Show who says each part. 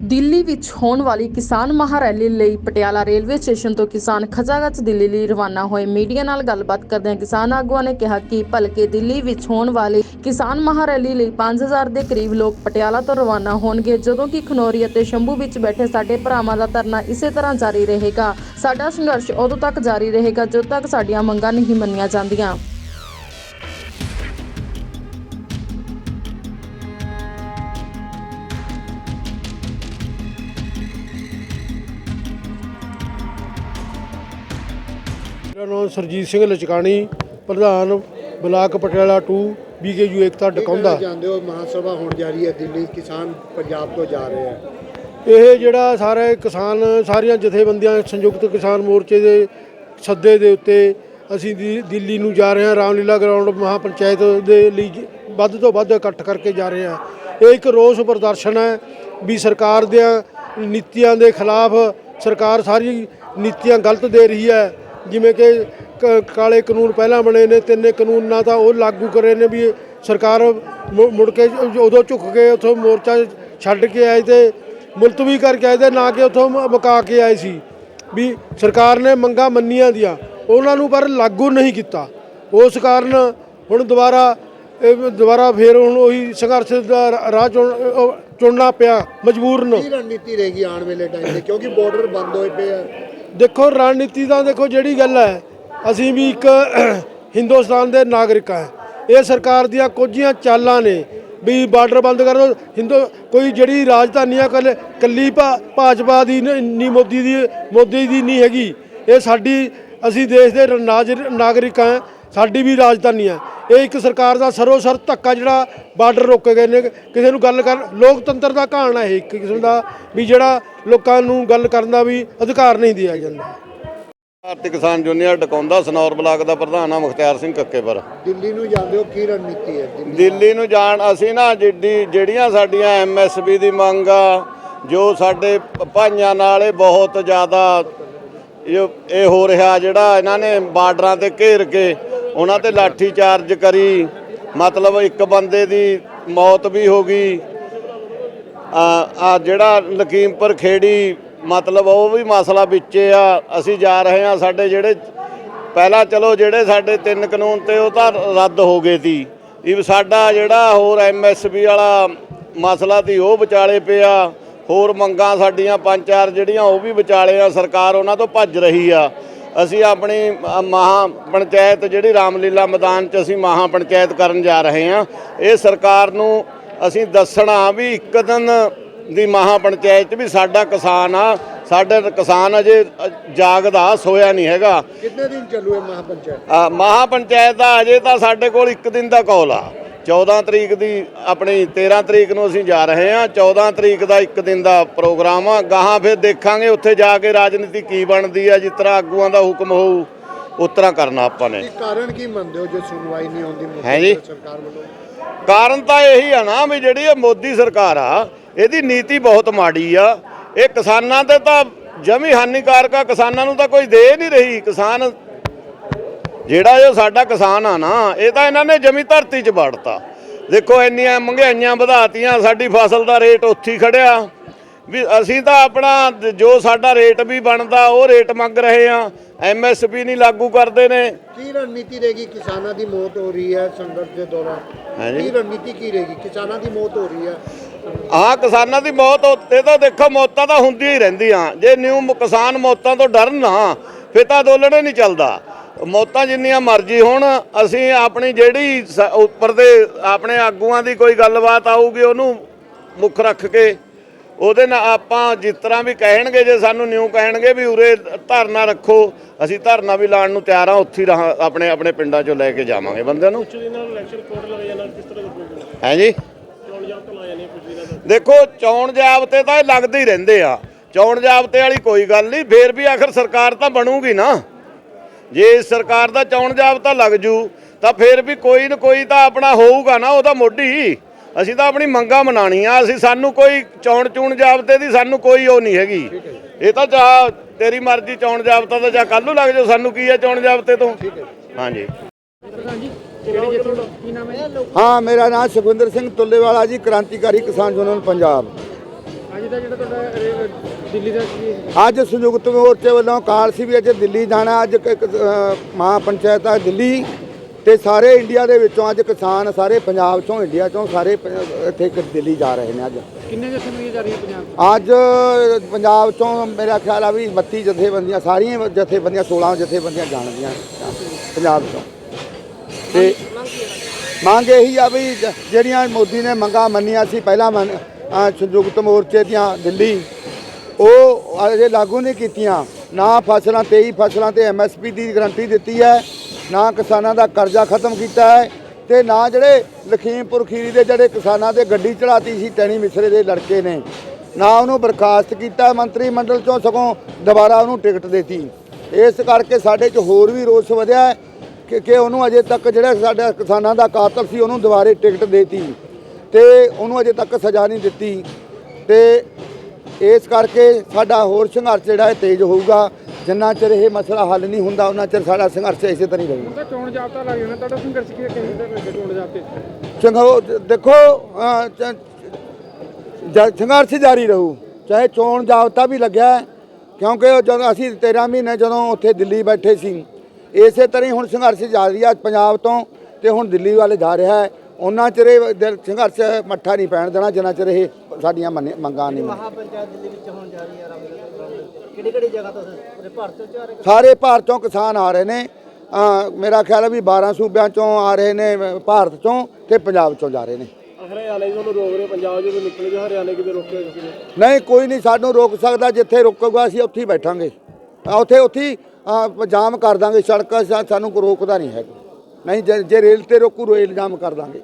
Speaker 1: ਦਿੱਲੀ ਵਿੱਚ ਹੋਣ ਵਾਲੀ ਕਿਸਾਨ ਮਹਾਰੈਲੀ ਲਈ ਪਟਿਆਲਾ ਰੇਲਵੇ ਸਟੇਸ਼ਨ ਤੋਂ ਕਿਸਾਨ ਖਚਾਖਚ ਦਿੱਲੀ ਲਈ ਰਵਾਨਾ ਹੋਏ ਮੀਡੀਆ ਨਾਲ ਗੱਲਬਾਤ ਕਰਦਿਆਂ ਕਿਸਾਨ ਆਗੂਆਂ ਨੇ ਕਿਹਾ ਕਿ ਭਲਕੇ ਦਿੱਲੀ ਵਿੱਚ ਹੋਣ ਵਾਲੀ ਕਿਸਾਨ ਮਹਾਰੈਲੀ ਲਈ 5000 ਦੇ ਕਰੀਬ ਲੋਕ ਪਟਿਆਲਾ ਤੋਂ ਰਵਾਨਾ ਹੋਣਗੇ, ਜਦੋਂ ਕਿ ਖਨੌਰੀ ਅਤੇ ਸ਼ੰਭੂ ਵਿੱਚ ਬੈਠੇ ਸਾਡੇ ਭਰਾਵਾਂ ਦਾ ਧਰਨਾ ਇਸੇ ਤਰ੍ਹਾਂ ਜਾਰੀ ਰਹੇਗਾ। ਸਾਡਾ ਸੰਘਰਸ਼ ਉਦੋਂ ਤੱਕ ਜਾਰੀ ਰਹੇਗਾ, ਜਦੋਂ ਤੱਕ ਸਾਡੀਆਂ ਮੰਗਾਂ ਨਹੀਂ ਮੰਨੀਆਂ ਜਾਂਦੀਆਂ।
Speaker 2: ਮੇਰਾ ਨਾਮ ਸਰਜੀਤ ਸਿੰਘ ਲਚਕਾਣੀ ਪ੍ਰਧਾਨ ਬਲਾਕ ਪਟਿਆਲਾ 2 ਬੀਕੇਯੂ ਏਕਤਾ ਡਕਾਉਂਦਾ
Speaker 3: ਜਾਂਦੇ ਹੋ ਮਹਾਸਭਾ ਹੋਣ ਜਾ ਰਹੀ ਹੈ ਦਿੱਲੀ ਕਿਸਾਨ ਪੰਜਾਬ ਤੋਂ ਜਾ ਰਹੇ ਆ
Speaker 2: ਇਹ ਜਿਹੜਾ ਸਾਰੇ ਕਿਸਾਨ ਸਾਰੀਆਂ ਜਥੇਬੰਦੀਆਂ ਸੰਯੁਕਤ ਕਿਸਾਨ ਮੋਰਚੇ ਦੇ ਸੱਦੇ ਦੇ ਉੱਤੇ ਅਸੀਂ ਦਿੱਲੀ ਨੂੰ ਜਾ ਰਹੇ ਹਾਂ ਰਾਮਲੀਲਾ ਗਰਾਊਂਡ ਮਹਾਪੰਚਾਇਤ ਦੇ ਲਈ ਵੱਧ ਤੋਂ ਵੱਧ ਇਕੱਠ ਕਰਕੇ ਜਾ ਰਹੇ ਹਾਂ। ਇਹ ਇੱਕ ਰੋਸ ਪ੍ਰਦਰਸ਼ਨ ਹੈ ਵੀ ਸਰਕਾਰ ਦੀਆਂ ਨੀਤੀਆਂ ਦੇ ਖਿਲਾਫ ਸਰਕਾਰ ਸਾਰੀ ਨੀਤੀਆਂ ਗਲਤ ਦੇ ਰਹੀ ਹੈ। ਜਿਵੇਂ ਕਿ ਕ- ਕਾਲੇ ਕਾਨੂੰਨ ਪਹਿਲਾਂ ਬਣੇ ਨੇ, ਤਿੰਨੇ ਕਾਨੂੰਨ ਨਾ ਤਾਂ ਉਹ ਲਾਗੂ ਕਰੇ ਨੇ ਵੀ ਸਰਕਾਰ ਮੁੜ ਕੇ ਉਦੋਂ ਝੁੱਕ ਕੇ ਉੱਥੋਂ ਮੋਰਚਾ ਛੱਡ ਕੇ ਆਏ ਤੇ ਮੁਲਤਵੀ ਕਰਕੇ ਆਏ ਤੇ ਨਾ ਕਿ ਉੱਥੋਂ ਮ- ਮੁਕਾ ਕੇ ਆਏ ਸੀ। ਵੀ ਸਰਕਾਰ ਨੇ ਮੰਗਾਂ ਮੰਨੀਆਂ ਦੀਆਂ, ਉਹਨਾਂ ਨੂੰ ਪਰ ਲਾਗੂ ਨਹੀਂ ਕੀਤਾ। ਉਸ ਕਾਰਨ ਹੁਣ ਦੁਬਾਰਾ ਦੁਬਾਰਾ ਫੇਰ ਹੁਣ ਉਹੀ ਸੰਘਰਸ਼ ਦਾ ਰਾਹ ਚੁਣ- ਚੁਣਨਾ ਪਿਆ ਮਜਬੂਰਨ।
Speaker 3: ਕੀ ਰਣਨੀਤੀ ਰਹੇਗੀ ਆਉਣ ਵੇਲੇ ਟਾਈਮ ਤੇ? ਕਿਉਂਕਿ ਬਾਰਡਰ ਬੰਦ ਹੋਏ ਪਏ ਆ।
Speaker 2: ਦੇਖੋ, ਰਣਨੀਤੀ ਦਾ ਦੇਖੋ ਜਿਹੜੀ ਗੱਲ ਹੈ, ਅਸੀਂ ਵੀ ਇੱਕ ਹਿੰਦੁਸਤਾਨ ਦੇ ਨਾਗਰਿਕ ਹਾਂ। ਇਹ ਸਰਕਾਰ ਦੀਆਂ ਕੁਝੀਆਂ ਚਾਲਾਂ ਨੇ ਵੀ ਬਾਰਡਰ ਬੰਦ ਕਰ ਦਿਓ ਹਿੰਦੂ, ਕੋਈ ਜਿਹੜੀ ਰਾਜਧਾਨੀ ਆ ਕੱਲ, ਕੱਲੀ ਭਾ- ਭਾਜਪਾ ਦੀ ਨ- ਨਹੀਂ ਮੋਦੀ ਦੀ ਮੋਦੀ ਦੀ ਨਹੀਂ ਹੈਗੀ। ਇਹ ਸਾਡੀ, ਅਸੀਂ ਦੇਸ਼ ਦੇ ਨਾਜ਼ਰ- ਨਾਗਰਿਕ ਹਾਂ, ਸਾਡੀ ਵੀ ਰਾਜਧਾਨੀ ਹੈ। ਇਹ ਇੱਕ ਸਰਕਾਰ ਦਾ ਸਰੋਸਰ ਧੱਕਾ ਜਿਹੜਾ ਬਾਰਡਰ ਰੋਕੇ ਗਏ ਨੇ। ਕਿਸੇ ਨੂੰ ਗੱਲ ਕਰ ਲੋਕਤੰਤਰ ਦਾ ਕਹਾਣ ਹੈ ਇਹ ਇੱਕ ਕਿਸਮ ਦਾ ਵੀ ਜਿਹੜਾ ਲੋਕਾਂ ਨੂੰ ਗੱਲ ਕਰਨ ਦਾ ਵੀ ਅਧਿਕਾਰ ਨਹੀਂ ਦਿਆ ਜਾਂਦਾ।
Speaker 4: ਭਾਰਤੀ ਕਿਸਾਨ ਯੂਨੀਅਨ ਡਕਾਉਂਦਾ ਸਨੌਰ ਬਲਾਕ ਦਾ ਪ੍ਰਧਾਨ ਆ ਮੁਖਤਿਆਰ ਸਿੰਘ ਕੱਕੇਪੁਰ।
Speaker 3: ਦਿੱਲੀ ਨੂੰ ਜਾਂਦੇ ਹੋ ਕੀ ਰਣਨੀਤੀ ਹੈ ਦਿੱਲੀ
Speaker 4: ਨੂੰ ਜਾਣ ਅਸੀਂ ਨਾ ਜਿੱਡੀ ਜਿਹੜੀਆਂ ਸਾਡੀਆਂ ਐਮਐਸਪੀ ਦੀ ਮੰਗ ਆ ਜੋ ਸਾਡੇ ਭਾਈਆਂ ਨਾਲ ਇਹ ਬਹੁਤ ਜ਼ਿਆਦਾ ਇਹ ਇਹ ਹੋ ਰਿਹਾ ਜਿਹੜਾ ਇਹਨਾਂ ਨੇ ਬਾਰਡਰਾਂ ਤੇ ਘੇਰ ਕੇ ਉਹਨਾਂ ਤੇ ਲਾਠੀ ਚਾਰਜ ਕਰੀ। ਮਤਲਬ ਇੱਕ ਬੰਦੇ ਦੀ ਮੌਤ ਵੀ ਹੋ ਗਈ। ਆ ਜਿਹੜਾ ਲਖੀਮਪੁਰ ਖੇੜੀ, ਮਤਲਬ ਉਹ ਵੀ ਮਸਲਾ ਵਿੱਚ ਆ। ਅਸੀਂ ਜਾ ਰਹੇ ਆ ਸਾਡੇ ਜਿਹੜੇ, ਪਹਿਲਾਂ ਚਲੋ ਜਿਹੜੇ ਸਾਡੇ ਤਿੰਨ ਕਾਨੂੰਨ ਤੇ ਉਹ ਤਾਂ ਰੱਦ ਹੋ ਗਏ ਸੀ। ਇਹ ਸਾਡਾ ਜਿਹੜਾ ਹੋਰ ਐਮਐਸਪੀ ਵਾਲਾ ਮਸਲਾ ਸੀ, ਉਹ ਵਿਚਾਲੇ ਪਿਆ। ਹੋਰ ਮੰਗਾਂ ਸਾਡੀਆਂ ਪੰਜ ਚਾਰ ਜਿਹੜੀਆਂ, ਉਹ ਵੀ ਵਿਚਾਲੇ ਆ। ਸਰਕਾਰ ਉਹਨਾਂ ਤੋਂ ਭੱਜ ਰਹੀ ਆ। ਅਸੀਂ ਆਪਣੀ ਮਹਾ ਪੰਚਾਇਤ ਜਿਹੜੀ ਰਾਮਲੀਲਾ ਮੈਦਾਨ 'ਚ ਅਸੀਂ ਮਹਾ ਪੰਚਾਇਤ ਕਰਨ ਜਾ ਰਹੇ ਹਾਂ। ਇਹ ਸਰਕਾਰ ਨੂੰ ਅਸੀਂ ਦੱਸਣਾ ਵੀ ਇੱਕ ਦਿਨ ਦੀ ਮਹਾ ਪੰਚਾਇਤ 'ਚ ਵੀ ਸਾਡਾ ਕਿਸਾਨ ਆ ਸਾਡੇ ਕਿਸਾਨ ਅਜੇ ਜਾਗਦਾ ਸੋਇਆ ਨਹੀਂ ਹੈਗਾ।
Speaker 3: ਕਿੰਨੇ ਦਿਨ ਚੱਲੂ ਇਹ ਮਹਾਪੰਚਾਇਤ
Speaker 4: ਆ, ਮਹਾ ਪੰਚਾਇਤ ਦਾ ਅਜੇ ਤਾਂ ਸਾਡੇ ਕੋਲ ਇੱਕ ਦਿਨ ਦਾ ਕੌਲ ਆ। 14 ਤਰੀਕ ਦੀ ਆਪਣੀ 13 ਤਰੀਕ ਨੂੰ ਅਸੀਂ ਜਾ ਰਹੇ ਹਾਂ। 14 ਤਰੀਕ ਦਾ ਇੱਕ ਦਿਨ ਦਾ ਪ੍ਰੋਗਰਾਮ ਆ। ਗਾਹਾਂ ਫਿਰ ਦੇਖਾਂਗੇ ਉੱਥੇ ਜਾ ਕੇ ਰਾਜਨੀਤੀ ਕੀ ਬਣਦੀ ਆ ਜਿਸ ਤਰ੍ਹਾਂ ਆਗੂਆਂ ਦਾ ਹੁਕਮ ਹੋਊ ਉਸ ਤਰ੍ਹਾਂ ਕਰਨਾ ਆਪਾਂ ਨੇ।
Speaker 3: ਕਾਰਨ ਕੀ ਮੰਨਦੇ ਹੋ ਜੇ ਸੁਣਵਾਈ ਨਹੀਂ ਹੁੰਦੀ ਮੋਦੀ। ਸਰਕਾਰ ਵੱਲੋਂ?
Speaker 4: ਕਾਰਨ ਤਾਂ ਇਹੀ ਆ ਨਾ ਵੀ ਜਿਹੜੀ ਇਹ ਮੋਦੀ ਸਰਕਾਰ ਆ ਇਹਦੀ ਨੀਤੀ ਬਹੁਤ ਮਾੜੀ ਆ। ਇਹ ਕਿਸਾਨਾਂ ਤੇ ਤਾਂ ਜਮੀ ਹਾਨੀਕਾਰਕ ਆ। ਕਿਸਾਨਾਂ ਨੂੰ ਤਾਂ ਕੋਈ ਦੇ ਨਹੀਂ ਰਹੀ। ਕਿਸਾਨ ਜਿਹੜਾ ਇਹ ਸਾਡਾ ਕਿਸਾਨ ਆ ਨਾ ਇਹ ਤਾਂ ਇਹਨਾਂ ਨੇ ਜਮੀ ਧਰਤੀ 'ਚ ਵੜਤਾ। ਦੇਖੋ ਇੰਨੀਆਂ ਮਹਿੰਗਾਈਆਂ ਵਧਾਤੀਆਂ ਸਾਡੀ ਫਸਲ ਦਾ ਰੇਟ ਉੱਥੇ ਹੀ ਖੜਿਆ। ਵੀ ਅਸੀਂ ਤਾਂ ਆਪਣਾ ਜੋ ਸਾਡਾ ਰੇਟ ਵੀ ਬਣਦਾ ਉਹ ਰੇਟ ਮੰਗ ਰਹੇ ਆ। ਐਮਐਸਪੀ ਨਹੀਂ ਲਾਗੂ ਕਰਦੇ ਨੇ।
Speaker 3: ਕੀ ਰਣਨੀਤੀ ਰਹੇਗੀ? ਕਿਸਾਨਾਂ ਦੀ ਮੌਤ ਹੋ ਰਹੀ ਹੈ ਸੰਘਰਸ਼ ਦੇ ਦੌਰਾਨ। ਕੀ ਰਣਨੀਤੀ ਕੀ ਰਹੇਗੀ? ਕਿਸਾਨਾਂ ਦੀ ਮੌਤ ਹੋ ਰਹੀ ਹੈ।
Speaker 4: ਹਾਂ ਕਿਸਾਨਾਂ ਦੀ ਮੌਤ ਉੱਤੇ ਤਾਂ ਦੇਖੋ ਮੌਤਾਂ ਤਾਂ ਹੁੰਦੀਆਂ ਹੀ ਰਹਿੰਦੀਆਂ। ਜੇ ਨਿਊ ਕਿਸਾਨ ਮੌਤਾਂ ਤੋਂ ਡਰਨ ਨਾ ਫਿਰ ਤਾਂ ਅੰਦੋਲਨ ਹੀ ਨਹੀਂ ਚੱਲਦਾ। ਮੌਤਾਂ ਜਿੰਨੀਆਂ ਮਰਜ਼ੀ ਹੋਣ, ਅਸੀਂ ਆਪਣੀ ਜਿਹੜੀ ਉੱਪਰ ਦੇ ਆਪਣੇ ਆਗੂਆਂ ਦੀ ਕੋਈ ਗੱਲਬਾਤ ਆਊਗੀ, ਉਹਨੂੰ ਮੁੱਖ ਰੱਖ ਕੇ, ਉਹਦੇ ਨਾਲ ਆਪਾਂ ਜਿਸ ਤਰ੍ਹਾਂ ਵੀ ਕਹਿਣਗੇ, ਜੇ ਸਾਨੂੰ ਨਿਊ ਕਹਿਣਗੇ ਵੀ ਉਰੇ ਧਰਨਾ ਰੱਖੋ, ਅਸੀਂ ਧਰਨਾ ਵੀ ਲਾਉਣ ਨੂੰ ਤਿਆਰ ਆ ਉੱਥੇ ਹੀ ਆਪਣੇ ਆਪਣੇ ਪਿੰਡਾਂ 'ਚੋਂ ਲੈ ਕੇ ਜਾਵਾਂਗੇ ਬੰਦਿਆਂ ਨੂੰ। ਹੈ ਜੀ? ਦੇਖੋ, ਚੌਣ ਜਾਬਤੇ ਤਾਂ ਇਹ ਲੱਗਦੇ ਹੀ ਰਹਿੰਦੇ ਆ। ਚੌਣ ਜਾਬਤੇ ਵਾਲੀ ਕੋਈ ਗੱਲ ਨਹੀਂ, ਫੇਰ ਵੀ ਆਖਰ ਸਰਕਾਰ ਤਾਂ ਬਣੂਗੀ ਨਾ। ਜੇ ਸਰਕਾਰ ਦਾ ਚੌਣ ਜਾਬਤਾ ਲੱਗ ਜੂ, ਤਾਂ ਫਿਰ ਵੀ ਕੋਈ ਨਾ ਕੋਈ ਤਾਂ ਆਪਣਾ ਹੋਊਗਾ ਨਾ ਉਹਦਾ ਮੋਢੀ। ਅਸੀਂ ਤਾਂ ਆਪਣੀ ਮੰਗਾਂ ਮਨਾਣੀਆਂ ਅਸੀਂ ਸਾਨੂੰ ਕੋਈ ਚੌਣ ਚੂਣ ਜਾਬਤੇ ਦੀ ਸਾਨੂੰ ਕੋਈ ਉਹ ਨਹੀਂ ਹੈਗੀ। ਇਹ ਤਾਂ ਜਾ ਤੇਰੀ ਮਰਜ਼ੀ ਚੌਣ ਜਾਬਤਾ ਤਾਂ ਜਾਂ ਕੱਲ ਨੂੰ ਲੱਗ ਜਾਓ, ਸਾਨੂੰ ਕੀ ਹੈ ਚੌਣ ਜਾਬਤੇ ਤੋਂ? ਹਾਂਜੀ।
Speaker 5: ਹਾਂ, ਮੇਰਾ ਨਾਮ ਸੁਖਵਿੰਦਰ ਸਿੰਘ ਤੁੱਲੇਵਾਲਾ ਜੀ, ਕ੍ਰਾਂਤੀਕਾਰੀ ਕਿਸਾਨ ਯੂਨੀਅਨ ਪੰਜਾਬ।
Speaker 2: ਅੱਜ
Speaker 5: ਸੰਯੁਕਤ ਮੋਰਚੇ ਵੱਲੋਂ ਕਾਲ ਸੀ ਵੀ ਅੱਜ ਦਿੱਲੀ ਜਾਣਾ ਅੱਜ ਇੱਕ- ਮਹਾ ਪੰਚਾਇਤ ਆ ਦਿੱਲੀ। ਤੇ ਸਾਰੇ ਇੰਡੀਆ ਦੇ ਵਿੱਚੋਂ ਅੱਜ ਕਿਸਾਨ ਸਾਰੇ ਪੰਜਾਬ ਚੋਂ ਇੰਡੀਆ ਚੋਂ ਸਾਰੇ ਇੱਥੇ ਦਿੱਲੀ ਜਾ ਰਹੇ ਨੇ ਅੱਜ।
Speaker 2: ਕਿੰਨੇ ਜਥੇਬੰਦੀਆਂ ਜਾ ਰਹੀਆਂ ਪੰਜਾਬ
Speaker 5: ਅੱਜ ਪੰਜਾਬ ਚੋਂ ਮੇਰਾ ਖਿਆਲ ਆ ਵੀ 32 ਜਥੇਬੰਦੀਆਂ ਸਾਰੀਆਂ ਜਥੇਬੰਦੀਆਂ 16 ਜਥੇਬੰਦੀਆਂ ਜਾਣਦੀਆਂ ਪੰਜਾਬ ਚੋਂ। ਤੇ ਮੰਗ ਇਹੀ ਆ ਵੀ ਜਿਹੜੀਆਂ ਮੋਦੀ ਨੇ ਮੰਗਾਂ ਮੰਨੀਆਂ ਸੀ ਪਹਿਲਾਂ ਸੰਯੁਕਤ ਮੋਰਚੇ ਦੀਆਂ ਦਿੱਲੀ, ਉਹ ਅਜੇ ਲਾਗੂ ਨਹੀਂ ਕੀਤੀਆਂ। ਨਾ ਫਸਲਾਂ 23 ਫਸਲਾਂ ਤੇ ਐਮਐਸਪੀ ਦੀ ਗਰੰਟੀ ਦਿੱਤੀ ਹੈ, ਨਾ ਕਿਸਾਨਾਂ ਦਾ ਕਰਜ਼ਾ ਖਤਮ ਕੀਤਾ ਹੈ ਤੇ ਨਾ ਜਿਹੜੇ ਲਖੀਮਪੁਰ ਖੀਰੀ ਦੇ ਜਿਹੜੇ ਕਿਸਾਨਾਂ ਦੇ ਗੱਡੀ ਚੜਾਤੀ ਸੀ, ਟੈਣੀ ਮਿਸਰੇ ਦੇ ਲੜਕੇ ਨੇ, ਨਾ ਉਹਨੂੰ ਬਰਖਾਸਤ ਕੀਤਾ, ਮੰਤਰੀ ਮੰਡਲ ਚੋਂ ਸਗੋਂ ਦੁਬਾਰਾ ਉਹਨੂੰ ਟਿਕਟ ਦਿੱਤੀ। ਇਸ ਕਰਕੇ ਸਾਡੇ 'ਚ ਹੋਰ ਵੀ ਰੋਸ ਵਧਿਆ ਕਿ ਕਿ ਉਹਨੂੰ ਅਜੇ ਤੱਕ ਜਿਹੜਾ ਸਾਡਾ ਕਿਸਾਨਾਂ ਦਾ ਕਾਤਲ ਸੀ, ਉਹਨੂੰ ਦੁਬਾਰੇ ਟਿਕਟ ਦੇਤੀ। ਤੇ ਉਹਨੂੰ ਅਜੇ ਤੱਕ ਸਜ਼ਾ ਨਹੀਂ ਦਿੱਤੀ। ਤੇ ਇਸ ਕਰਕੇ ਸਾਡਾ ਹੋਰ ਸੰਘਰਸ਼ ਜਿਹੜਾ ਹੈ ਤੇਜ਼ ਹੋਊਗਾ। ਜਿੰਨਾ ਚਿਰ ਇਹ ਮਸਲਾ ਹੱਲ ਨਹੀਂ ਹੁੰਦਾ ਉਹਨਾਂ ਚਿਰ ਸਾਡਾ ਸੰਘਰਸ਼ ਇਸੇ ਤਰ੍ਹਾਂ ਹੀ ਰਹੂਗਾ।
Speaker 2: ਚੋਣ ਜਾਬਤਾ ਲੱਗ ਜਾਣਾ। ਤੁਹਾਡਾ ਸੰਘਰਸ਼ ਕੀ ਕਹਿੰਦੇ ਨੇ ਚੋਣ ਜਾਬਤੇ
Speaker 5: ਚੰਗਾ ਉਹ ਦੇਖੋ ਸੰਘਰਸ਼ ਜਾਰੀ ਰਹੂ। ਚਾਹੇ ਚੋਣ ਜਾਬਤਾ ਵੀ ਲੱਗਿਆ ਕਿਉਂਕਿ ਜਦੋਂ ਅਸੀਂ 13 ਮਹੀਨੇ ਜਦੋਂ ਉੱਥੇ ਦਿੱਲੀ ਬੈਠੇ ਸੀ ਇਸੇ ਤਰ੍ਹਾਂ ਹੀ ਹੁਣ ਸੰਘਰਸ਼ ਜਾਰੀ ਆ ਪੰਜਾਬ ਤੋਂ ਤੇ ਹੁਣ ਦਿੱਲੀ ਵੱਲ ਜਾ ਰਿਹਾ ਹੈ। ਉਹਨਾਂ ਚਿਰ ਇਹ ਦਿਲ- ਸੰਘਰਸ਼ ਮੱਠਾ ਨਹੀਂ ਪੈਣ ਦੇਣਾ ਜਿੰਨਾ ਚਿਰ ਇਹ ਸਾਡੀਆਂ ਮੰਨੇ- ਮੰਗਾਂ ਨਹੀਂ ਮੰਨੇ
Speaker 3: ਪੰਚਾਇਤ ਦਿੱਲੀ ਵਿੱਚ ਹੋਣ ਜਾ ਰਹੀ ਹੈ ਕਿਹੜੀ ਕਿਹੜੀ ਜਗ੍ਹਾ ਤੋਂ ਪੂਰੇ ਭਾਰਤ ਤੋਂ ਜਾ ਰਹੇ
Speaker 5: ਸਾਰੇ ਭਾਰਤ ਤੋਂ ਕਿਸਾਨ ਆ ਰਹੇ ਨੇ। ਅਹ, ਮੇਰਾ ਖਿਆਲ ਹੈ ਵੀ 12 ਸੂਬਿਆਂ ਚੋਂ ਆ ਰਹੇ ਨੇ ਭਾਰਤ ਚੋਂ ਤੇ ਪੰਜਾਬ ਚੋਂ ਜਾ ਰਹੇ ਨੇ।
Speaker 2: ਹਰਿਆਣੇ ਤੋਂ ਰੋਕ ਰਹੇ ਪੰਜਾਬ ਜਦੋਂ ਨਿਕਲ ਗਿਆ ਹਰਿਆਣੇ ਕਿਤੇ ਰੋਕਿਆ ਕਿਸੇ ਨੇ?
Speaker 5: ਨਹੀਂ ਕੋਈ ਨਹੀਂ ਸਾਨੂੰ ਰੋਕ ਸਕਦਾ ਜਿੱਥੇ ਰੁਕੂਗਾ ਅਸੀਂ ਉੱਥੇ ਹੀ ਬੈਠਾਂਗੇ। ਆ ਉੱਥੇ ਉੱਥੇ ਹੀ, ਜਾਮ ਕਰ ਦਾਂਗੇ ਸੜਕ ਸਾਨੂੰ ਕੋਈ ਰੋਕਦਾ ਨਹੀਂ ਹੈ ਨਹੀਂ ਜੇ ਜੇ ਰੇਲ ਤੇ ਰੋਕੂ ਰੇਲ ਜਾਮ ਕਰ ਦਾਂਗੇ।